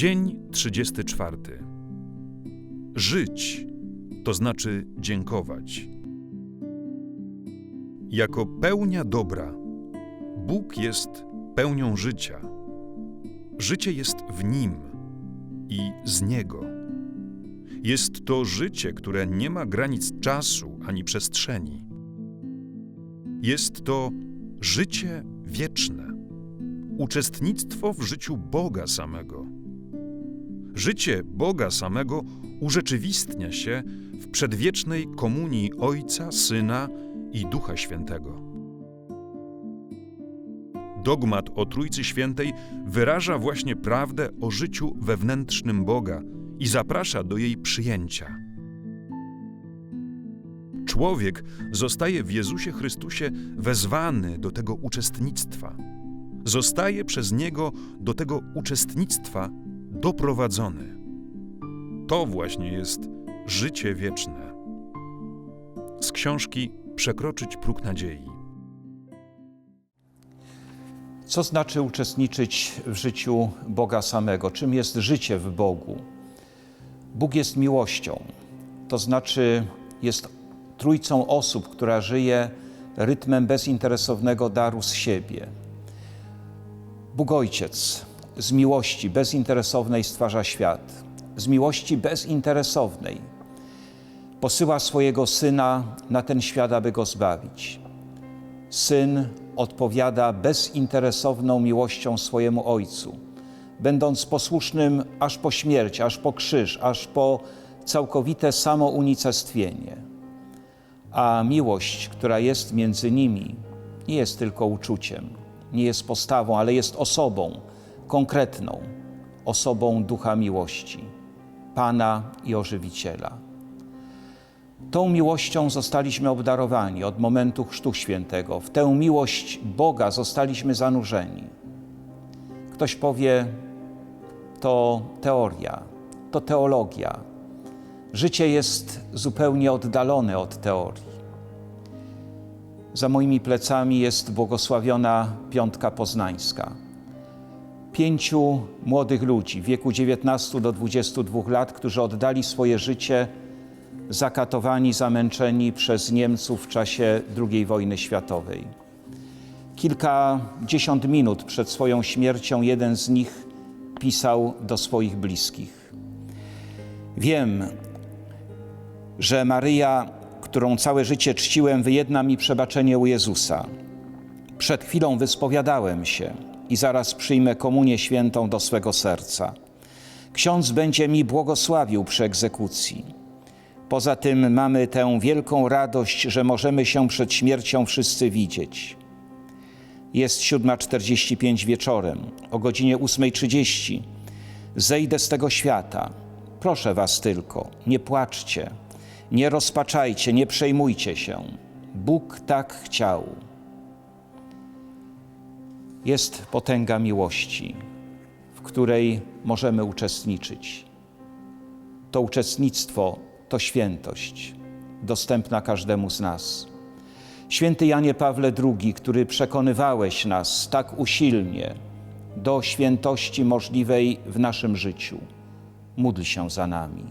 Dzień 34. Żyć to znaczy dziękować. Jako pełnia dobra, Bóg jest pełnią życia. Życie jest w Nim i z Niego. Jest to życie, które nie ma granic czasu ani przestrzeni. Jest to życie wieczne, uczestnictwo w życiu Boga samego. Życie Boga samego urzeczywistnia się w przedwiecznej komunii Ojca, Syna i Ducha Świętego. Dogmat o Trójcy Świętej wyraża właśnie prawdę o życiu wewnętrznym Boga i zaprasza do jej przyjęcia. Człowiek zostaje w Jezusie Chrystusie wezwany do tego uczestnictwa. Zostaje przez Niego do tego uczestnictwa doprowadzony. To właśnie jest życie wieczne. Z książki Przekroczyć próg nadziei. Co znaczy uczestniczyć w życiu Boga samego? Czym jest życie w Bogu? Bóg jest miłością, to znaczy jest trójcą osób, która żyje rytmem bezinteresownego daru z siebie. Bóg Ojciec z miłości bezinteresownej stwarza świat, z miłości bezinteresownej posyła swojego Syna na ten świat, aby go zbawić. Syn odpowiada bezinteresowną miłością swojemu Ojcu, będąc posłusznym aż po śmierć, aż po krzyż, aż po całkowite samounicestwienie. A miłość, która jest między nimi, nie jest tylko uczuciem, nie jest postawą, ale jest osobą konkretną, osobą ducha miłości, Pana i Ożywiciela. Tą miłością zostaliśmy obdarowani od momentu Chrztu Świętego. W tę miłość Boga zostaliśmy zanurzeni. Ktoś powie, to teoria, to teologia. Życie jest zupełnie oddalone od teorii. Za moimi plecami jest błogosławiona Piątka Poznańska. Pięciu młodych ludzi w wieku 19 do 22 lat, którzy oddali swoje życie zakatowani, zamęczeni przez Niemców w czasie II wojny światowej. Kilkadziesiąt minut przed swoją śmiercią jeden z nich pisał do swoich bliskich. Wiem, że Maryja, którą całe życie czciłem, wyjedna mi przebaczenie u Jezusa. Przed chwilą wyspowiadałem się i zaraz przyjmę komunię świętą do swego serca. Ksiądz będzie mi błogosławił przy egzekucji. Poza tym mamy tę wielką radość, że możemy się przed śmiercią wszyscy widzieć. Jest 7.45 wieczorem, o godzinie 8.30. Zejdę z tego świata. Proszę Was tylko, nie płaczcie, nie rozpaczajcie, nie przejmujcie się. Bóg tak chciał. Jest potęga miłości, w której możemy uczestniczyć. To uczestnictwo to świętość, dostępna każdemu z nas. Święty Janie Pawle II, który przekonywałeś nas tak usilnie do świętości możliwej w naszym życiu, módl się za nami.